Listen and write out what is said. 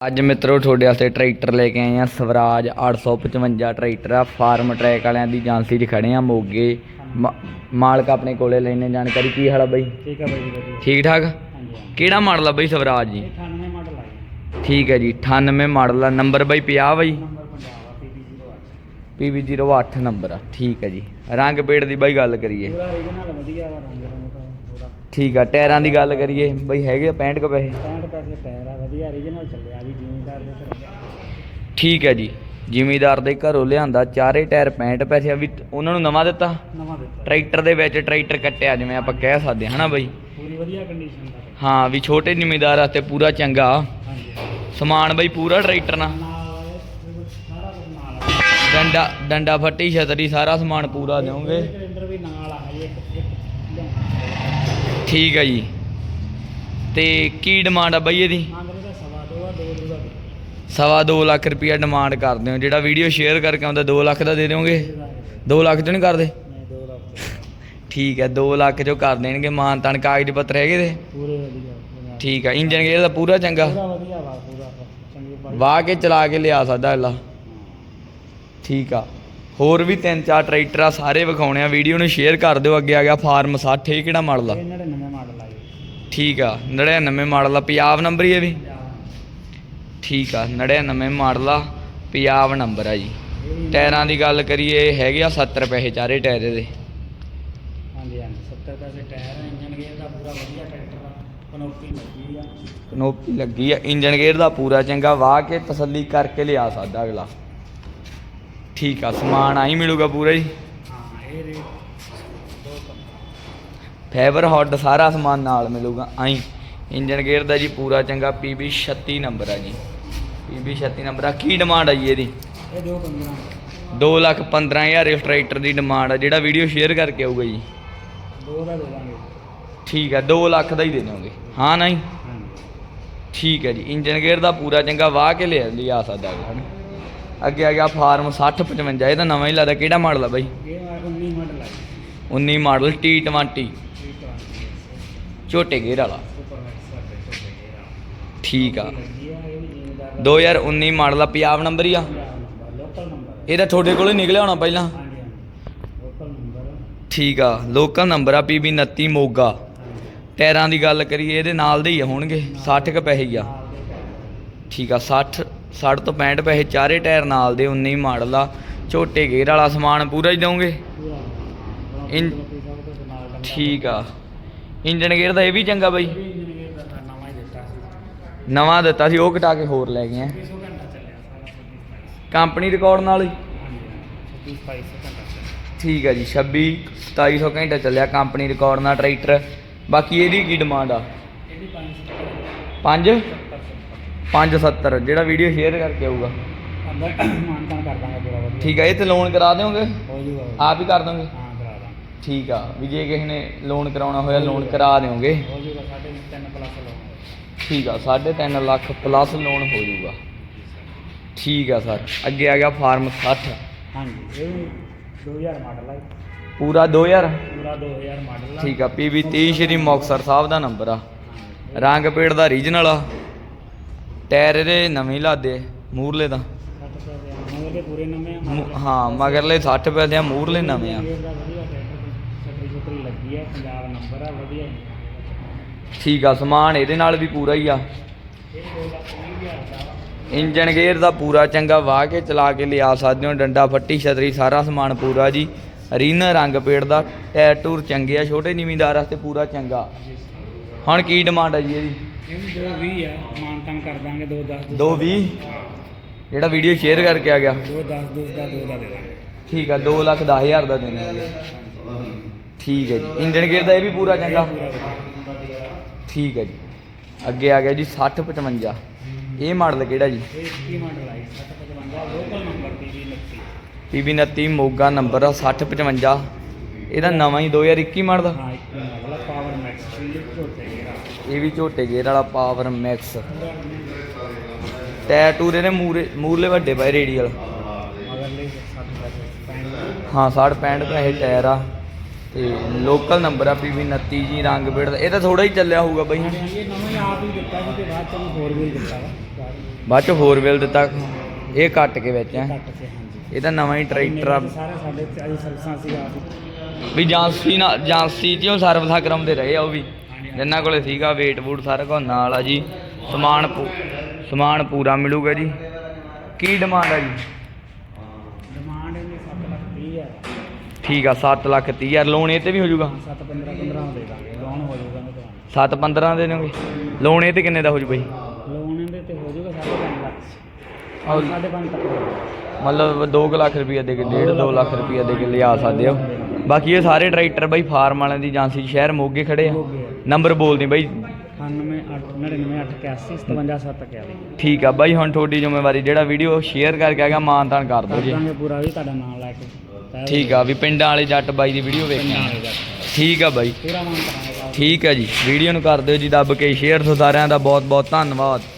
ਅੱਜ ਮਿੱਤਰੋ ਤੁਹਾਡੇ ਵਾਸਤੇ ਟਰੈਕਟਰ ਲੈ ਕੇ ਆਏ ਆ ਸਵਰਾਜ 855 ਟਰੈਕਟਰ ਆ। ਫਾਰਮ ਟਰੈਕ ਵਾਲਿਆਂ ਦੀ ਏਜੰਸੀ 'ਚ ਖੜੇ ਆ ਮੋਗੇ ਮਾਲਕ ਆਪਣੇ ਕੋਲੇ ਲੈਣੇ ਜਾਣਕਾਰੀ ਕੀ ਹਾਲ ਆ ਬਾਈ? ਠੀਕ ਹੈ ਬਾਈ ਠੀਕ ਠਾਕ? ਕਿਹੜਾ ਮਾਡਲ ਆ ਬਾਈ ਸਵਰਾਜ ਜੀ? ਇਹ 98 ਮਾਡਲ ਆਈ ਠੀਕ ਹੈ ਜੀ 98 ਮਾਡਲ ਆ। ਨੰਬਰ ਬਾਈ 50 ਬਾਈ? ਆ PB08 PB08 ਨੰਬਰ ਆ। ਠੀਕ ਹੈ ਜੀ। ਰੰਗ ਪੇੜ ਦੀ ਬਾਈ ਗੱਲ ਕਰੀਏ। ਪੂਰਾ ਰੀਜਨਲ ਵਧੀਆ ਵਾ ਰੰਗ। ਠੀਕ ਆ ਟਾਇਰਾਂ ਦੀ ਗੱਲ ਕਰੀਏ ਬਾਈ ਹੈਗੇ ਆ 65 ਕੁ ਪੈਸੇ? 65 ਪੈਸੇ ਟਾਇਰ ਆ ਵਧੀਆ ਰੀਜਨਲ ਚੱਲਿਆ ਵੀ ਜ਼ਿਮੀਦਾਰ ਦੇ ਘਰ। ਠੀਕ ਹੈ ਜੀ ਜ਼ਿਮੀਦਾਰ ਦੇ ਘਰੋਂ ਲਿਆਂਦਾ ਚਾਰੇ ਟਾਇਰ 65 ਪੈਸੇ ਆ ਵੀ ਉਹਨਾਂ ਨੂੰ ਨਵਾਂ ਦਿੱਤਾ? ਨਵਾਂ ਦਿੱਤਾ। ਟਰੈਕਟਰ ਦੇ ਵਿੱਚ ਟਰੈਕਟਰ ਕੱਟਿਆ ਜਿਵੇਂ ਆਪਾਂ ਕਹਿ ਸਕਦੇ ਹਾਂ ਹਨਾ ਬਾਈ? ਪੂਰੀ ਵਧੀਆ ਕੰਡੀਸ਼ਨ ਦਾ। ਹਾਂ ਵੀ ਛੋਟੇ ਜ਼ਿਮੀਦਾਰ ਵਾਸਤੇ ਪੂਰਾ ਚੰਗਾ। ਹਾਂਜੀ ਸਮਾਨ ਬਾਈ ਪੂਰਾ ਟਰੈਕਟਰ ਨਾਲ। ਡੰਡਾ ਡੰਡਾ ਫੱਟੀ ਛਤਰੀ ਸਾਰਾ ਸਮਾਨ ਪੂਰਾ ਦਿਓਗੇ ਕੈਲੰਡਰ ਵੀ ਨਾਲ ਆ ਹਜੇ ਇੱਕ ਇੱਕ ਲਿਆਉਣਾ। ਠੀਕ ਆ ਜੀ। ਤੇ ਕੀ ਡਿਮਾਂਡ ਆ ਬਾਈ ਇਹਦੀ? ਮੰਗਦੇ ਤਾਂ ਸਵਾ ਦੋ ਆ ਦੋ ਦਾ ਸਵਾ ਦੋ ਲੱਖ ਰੁਪਇਆ ਡਿਮਾਂਡ ਕਰਦੇ ਹੋ। ਜਿਹੜਾ ਵੀਡੀਓ ਸ਼ੇਅਰ ਕਰਕੇ ਆਉਂਦਾ 2 ਲੱਖ ਦਾ ਦੇ ਦਿਓਗੇ? 2 ਲੱਖ ਚ ਨਹੀਂ ਕਰਦੇ? ਨਹੀਂ ਦੋ ਲੱਖ ਠੀਕ ਹੈ 2 ਲੱਖ ਚੋਂ ਕਰ ਦੇਣਗੇ। ਮਾਨ ਤਾਨ ਕਾਗਜ਼ ਪੱਤਰ ਹੈਗੇ ਦੇ ਪੂਰੇ ਵਧੀਆ ਠੀਕ ਹੈ ਇੰਜਨ ਗੇਅਰ ਦਾ ਪੂਰਾ ਚੰਗਾ? ਪੂਰਾ ਵਧੀਆ ਵਾ ਪੂਰਾ ਚੰਗੀ ਵਾਹ ਕੇ ਚਲਾ ਕੇ ਲਿਆ ਸਕਦਾ ਅਗਲਾ। ਠੀਕ ਆ। ਹੋਰ ਵੀ ਤਿੰਨ ਚਾਰ ਟਰੈਕਟਰ ਆ ਸਾਰੇ ਵਿਖਾਉਣੇ ਆ। ਵੀਡੀਓ ਨੂੰ ਸ਼ੇਅਰ ਕਰ ਦਿਓ ਅੱਗੇ ਆ ਗਿਆ ਫਾਰਮ 60 ਇਹ ਕਿਹੜਾ ਮਾਡਲ ਆ? ਇਹ 99 ਮਾਡਲ ਆਈ ਠੀਕ ਆ 99 ਮਾਡਲ ਆ ਪੰਜਾਬ ਨੰਬਰ ਹੀ ਇਹ ਵੀ? ਠੀਕ ਆ 99 ਮਾਡਲ ਆ ਪੰਜਾਬ ਨੰਬਰ ਆ ਜੀ। ਟਾਇਰਾਂ ਦੀ ਗੱਲ ਕਰੀਏ ਹੈਗੇ ਆ 70 ਪੈਸੇ ਚਾਰੇ ਟਾਇਰ ਦੇ ਹਾਂਜੀ ਹਾਂਜੀ 70 ਪੈਸੇ ਟਾਇਰ ਇੰਜਨ ਗੇਅਰ ਦਾ ਪੂਰਾ ਵਧੀਆ ਟਰੈਕਟਰ ਆ ਕਨੋਪੀ ਲੱਗੀ ਆ। ਕਨੋਪੀ ਲੱਗੀ ਆ ਇੰਜਨ ਗੇਅਰ ਦਾ ਪੂਰਾ ਚੰਗਾ ਵਾਹ ਕੇ ਤਸੱਲੀ ਕਰਕੇ ਲਿਆ ਸਕਦਾ ਅਗਲਾ। ਠੀਕ ਆ ਸਮਾਨ ਆਈ ਮਿਲੂਗਾ ਪੂਰਾ ਜੀ ਹਾਂ ਇਹ ਰੇਟ ਫਾਈਬਰ ਹੌਡ ਸਾਰਾ ਸਮਾਨ ਨਾਲ ਮਿਲੂਗਾ ਆਈ। ਇੰਜਨ ਗੇਅਰ ਦਾ ਜੀ ਪੂਰਾ ਚੰਗਾ PB 36 ਨੰਬਰ ਆ ਜੀ। PB 36 ਨੰਬਰ ਆ ਕੀ ਡਿਮਾਂਡ ਆ ਜੀ ਇਹਦੀ? ਇਹ ਦੋ ਕਮੀਆਂ 2 ਲੱਖ 15000 ਇਸ ਟਰੈਕਟਰ ਦੀ ਡਿਮਾਂਡ ਆ ਜਿਹੜਾ ਵੀਡੀਓ ਸ਼ੇਅਰ ਕਰਕੇ ਆਊਗਾ ਜੀ। ਦੋ ਦਾ ਦੇ ਦਾਂਗੇ। ਠੀਕ ਹੈ 2 ਲੱਖ ਦਾ ਹੀ ਦੇ ਦਿਓਗੇ। ਹਾਂ ਨਹੀਂ? ਠੀਕ ਹੈ ਜੀ ਇੰਜਨ ਗੇਅਰ ਦਾ ਪੂਰਾ ਚੰਗਾ ਵਾਹ ਕੇ ਲਿਆ ਲਿਆ ਸਕਦਾ ਨਾ ਅੱਗੇ ਆ ਗਿਆ ਫਾਰਮ 60 55 ਇਹਦਾ ਨਵਾਂ ਹੀ ਲੱਗਦਾ ਕਿਹੜਾ ਮਾਡਲ ਆ ਬਾਈ? ਇਹ ਮਾਰ 19 ਮਾਡਲ ਆਈ 19 ਮਾਡਲ T20 ਇਹ ਤਾਂ ਝੋਟੇ ਗੇਅਰ ਵਾਲਾ। ਠੀਕ ਆ। ਲੱਗੀ ਆ ਇਹ ਵੀ ਜ਼ਿਮੀਦਾਰ 2019 ਮਾਡਲ ਆ ਪੰਜਾਬ ਨੰਬਰ ਹੀ ਆ। ਇਹਦਾ ਤੁਹਾਡੇ ਕੋਲ ਨਿਕਲਿਆ ਹੋਣਾ ਪਹਿਲਾਂ। ਠੀਕ ਆ ਲੋਕਲ ਨੰਬਰ ਆ PB 29 ਮੋਗਾ। ਟਾਇਰਾਂ ਦੀ ਗੱਲ ਕਰੀਏ ਇਹਦੇ ਨਾਲ ਦੇ ਹੀ ਆ ਹੋਣਗੇ 60 ਕ ਪੈਸੇ ਹੀ ਆ। ਠੀਕ ਆ 60 60 ਤੋਂ 65 ਪੈਸੇ ਚਾਰੇ ਟਾਇਰ ਨਾਲ ਦੇ 19 ਮਾਡਲ ਆ ਝੋਟੇ ਗੇਅਰ ਵਾਲਾ ਸਮਾਨ ਪੂਰਾ ਹੀ ਦਵੋਗੇ ਠੀਕ ਆ। ਇੰਜਨ ਗੇਅਰ ਦਾ ਇਹ ਵੀ ਚੰਗਾ ਬਾਈ? ਨਵਾਂ ਦਿੱਤਾ ਸੀ ਉਹ ਘਟਾ ਕੇ ਹੋਰ ਲੈ ਗਏ ਆ। 26 ਘੰਟਾ ਚੱਲਿਆ ਸਾਰਾ 26 ਕੰਪਨੀ ਰਿਕਾਰਡ ਨਾਲ ਹੀ? ਹਾਂਜੀ 26 ਘੰਟਾ ਚੱਲਿਆ ਠੀਕ ਆ ਜੀ 26 2700 ਘੰਟਾ ਚੱਲਿਆ ਕੰਪਨੀ ਰਿਕਾਰਡ ਨਾਲ ਟਰੈਕਟਰ। ਬਾਕੀ ਇਹਦੀ ਕੀ ਡਿਮਾਂਡ ਆ? ਇਹਦੀ 5 5 570 ਜਿਹੜਾ ਵੀਡੀਓ ਸ਼ੇਅਰ ਕਰਕੇ ਆਊਗਾ। ਅੰਦਰ ਮਾਨਤਾਨ ਕਰ ਦਾਂਗੇ ਪੂਰਾ ਵਧੀਆ। ਠੀਕ ਆ ਇਹ ਤੇ ਲੋਨ ਕਰਾ ਦਿਓਗੇ? ਹੋ ਜੂਗਾ ਆਪ ਹੀ ਕਰ ਦੋਗੇ? ਹਾਂ ਕਰਾ ਦਾਂਗੇ। ਠੀਕ ਆ ਵੀ ਜੇ ਕਿਸੇ ਨੇ ਲੋਨ ਕਰਾਉਣਾ ਹੋਇਆ ਲੋਨ ਕਰਾ ਦਿਓਗੇ। ਹੋ ਜੂਗਾ ਸਾਡੇ 3 ਪਲੱਸ ਲਾਉਂਗੇ ਠੀਕ ਆ 3.5 ਲੱਖ ਪਲੱਸ ਲੋਨ ਹੋ ਜਾਊਗਾ ਠੀਕ ਆ ਸਰ ਅੱਗੇ ਆ ਗਿਆ ਫਾਰਮ 60 ਹਾਂਜੀ ਇਹ ਵੀ 2000 ਮਾਡਲ ਹੈ ਪੂਰਾ 2000 ਪੂਰਾ 2000 ਮਾਡਲ ਆ। ਠੀਕ ਆ PB 30 ਸ਼੍ਰੀ ਮੁਕਤਸਰ ਸਾਹਿਬ ਦਾ ਨੰਬਰ ਆ। ਰੰਗ ਪੇੜ ਦਾ ਰੀਜਨਲ ਆ। ਟਾਇਰ ਇਹਦੇ ਨਵੇਂ ਹੀ ਲਾਦੇ, ਮੂਰਲੇ ਦਾ 60 ਪੈਸੇ ਆ ਮਗਰ ਪੂਰੇ ਨਵੇਂ ਆ ਮੂ- ਹਾਂ, ਮਗਰਲੇ 60 ਪੈਸੇ ਆ, ਮੂਰਲੇ ਨਵੇਂ ਆ। ਵਧੀਆ ਟਰੈਕਟਰ ਛਤਰੀ ਛਤਰੀ ਲੱਗੀ ਹੈ ਪੰਜਾਬ ਨੰਬਰ ਆ ਵਧੀਆ ਠੀਕ ਆ, ਸਮਾਨ ਇਹਦੇ ਨਾਲ ਵੀ ਪੂਰਾ ਹੀ ਆ। ਇਹ 2 ਲੱਖ 20000 ਦਾ ਵਾ। ਇੰਜਨ ਗੇਅਰ ਦਾ ਪੂਰਾ ਚੰਗਾ ਵਾਹ ਕੇ ਚਲਾ ਕੇ ਲਿਆ ਸਕਦੇ ਹੋ, ਡੰਡਾ ਫੱਟੀ ਛਤਰੀ ਸਾਰਾ ਸਮਾਨ ਪੂਰਾ ਜੀ। ਰੀਨਾ ਰੰਗ ਪੇੜ ਦਾ, ਟਾਇਰ ਟੂਰ ਚੰਗੇ ਆ, ਛੋਟੇ ਜ਼ਿਮੀਂਦਾਰ ਵਾਸਤੇ ਪੂਰਾ ਚੰਗਾ। ਹੁਣ ਕੀ ਡਿਮਾਂਡ ਆ ਜੀ ਇਹਦੀ? ਇਹ ਵੀ 220 ਆ ਮਾਨਤਾਨ ਕਰ ਦਾਂਗੇ 2 10 220 ਜਿਹੜਾ ਵੀਡੀਓ ਸ਼ੇਅਰ ਕਰਕੇ ਆ ਗਿਆ। 2 10 2 ਦਾ 2 ਦਾ ਦੇ ਦਾਂਗੇ। ਠੀਕ ਆ 2 ਲੱਖ 10 ਹਜ਼ਾਰ ਦਾ ਦੇਣਾ ਹੈ ਠੀਕ ਹੈ ਜੀ। ਇੰਜਨ ਗੇਅਰ ਦਾ ਇਹ ਵੀ ਪੂਰਾ ਚੰਗਾ? ਠੀਕ ਹੈ ਜੀ। ਅੱਗੇ ਆ ਗਿਆ ਜੀ 60 55 ਇਹ ਮਾਡਲ ਕਿਹੜਾ ਜੀ? ਇਹ ਕੀ ਮਾਡਲ ਆਈ 755 local number PV 29 PB 29 Moga number ਆ 60 55 ਇਹਦਾ ਨਵਾਂ ਹੀ 2021 ਮਾਡਲ ਹਾਂ ਇੱਕ ਮਾਡਲ ਪਾਵਰ ਮੈਕਸ ਇਹ ਝੋਟੇ ਜਿਹੜਾ ਇਹ ਵੀ ਝੋਟੇ ਗੇਅਰ ਵਾਲਾ ਪਾਵਰ ਮੈਕਸ ਟਾਇਰ ਟੂਰੇ ਇਹਦੇ ਮੂਰੇ ਮੂਰਲੇ ਵੱਡੇ ਪਏ ਰੇਡੀਅਲ ਹਾਂ 60 65 ਪੈਸੇ ਟਾਇਰ ਆ। ਤੇ ਲੋਕਲ ਨੰਬਰ ਆ PB 29 ਜੀ, ਰੰਗ ਬੇੜ ਦਾ। ਇਹ ਤਾਂ ਥੋੜਾ ਹੀ ਚੱਲਿਆ ਹੋਊਗਾ ਬਈ। ਬਾਅਦ ਚ ਹੋਰ ਵੀਲ ਦਿੱਤਾ। ਇਹ ਕੱਟ ਕੇ ਵਿੱਚ ਹੈ। ਇਹ ਤਾਂ ਨਵਾਂ ਹੀ ਟਰੈਕਟਰ ਆ। ਮੇਰੇ ਸਾਰੇ ਸਾਡੇ ਸਰਵਿਸਾਂ ਸੀ ਆਪ ਵੀ ਜਾਂਸੀ ਨਾਲ ਜਾਂਸੀ ਚ ਸਰਵਿਸਾਂ ਕਰਾਉਂਦੇ ਰਹੇ ਆ ਉਹ ਵੀ। ਜਿੰਨਾਂ ਕੋਲੇ ਸੀਗਾ ਵੇਟ ਵੂਟ ਸਾਰਾ ਕੁਝ ਨਾਲ ਆ ਜੀ। ਸਮਾਨ ਸਮਾਨ ਪੂਰਾ ਮਿਲੂਗਾ ਜੀ। ਕੀ ਡਿਮਾਂਡ ਆ ਜੀ? ਡਿਮਾਂਡ ਇਹਦੀ 7 ਲੱਖ 30 ਹੈ ਠੀਕ ਆ 7 ਲੱਖ 30 ਹਜ਼ਾਰ। ਲੋਨ ਇਹ ਤੇ ਵੀ ਹੋ ਜਾਊਗਾ 7 15 15 ਦੇ ਦਾਂਗੇ। ਲੋਨ ਹੋ ਜਾਊਗਾ ਮੈਂ ਤੁਹਾਨੂੰ। 7 15 ਦੇ ਦੇਣਗੇ ਲੋਨ ਇਹ ਤੇ ਕਿੰਨੇ ਦਾ ਹੋ ਜੂ ਬਈ? ਲੋਨ ਇਹਦੇ ਤੇ ਹੋ ਜਾਊਗਾ 5.5 ਲੱਖ। ਔਰ 5.5 ਤੱਕ ਹੋ ਜਾਊਗਾ। ਮਤਲਬ 2 ਲੱਖ ਰੁਪਏ ਦੇ ਕੇ 1.5 2 ਲੱਖ ਰੁਪਏ ਦੇ ਕੇ ਲਿਆ ਸਕਦੇ ਹੋ। ਬਾਕੀ ਇਹ ਸਾਰੇ ਟਰੈਕਟਰ ਬਈ ਫਾਰਮ ਵਾਲਿਆਂ ਦੀ ਏਜੰਸੀ 'ਚ ਸ਼ਹਿਰ ਮੋਗੇ ਖੜੇ ਆ। ਨੰਬਰ ਬੋਲ ਦੇ ਬਈ 98 99 881 57 7 81 ਠੀਕ ਆ ਬਾਈ ਹੁਣ ਤੁਹਾਡੀ ਜ਼ਿੰਮੇਵਾਰੀ ਜਿਹੜਾ ਵੀਡੀਓ ਸ਼ੇਅਰ ਕਰਕੇ ਆਗਾ ਮਾਨ ਤਾਨ ਕਰ ਦਿਓ ਜੀ। ਦਾਂਗੇ ਪੂਰਾ ਵੀ ਤੁਹਾਡਾ ਨਾਮ ਲੈ ਕੇ। ਪਹਿਲ ਠੀਕ ਆ ਵੀ ਪਿੰਡਾਂ ਵਾਲੇ ਜੱਟ ਬਾਈ ਦੀ ਵੀਡੀਓ ਵੇਖਣੀ। ਠੀਕ ਆ ਬਾਈ। ਪੂਰਾ ਮਾਨ ਕਰਾਂਗੇ ਠੀਕ ਆ ਜੀ ਵੀਡੀਓ ਨੂੰ ਕਰ ਦਿਓ ਜੀ ਦੱਬ ਕੇ ਸ਼ੇਅਰ ਤੋਂ ਸਾਰਿਆਂ ਦਾ ਬਹੁਤ ਬਹੁਤ ਧੰਨਵਾਦ।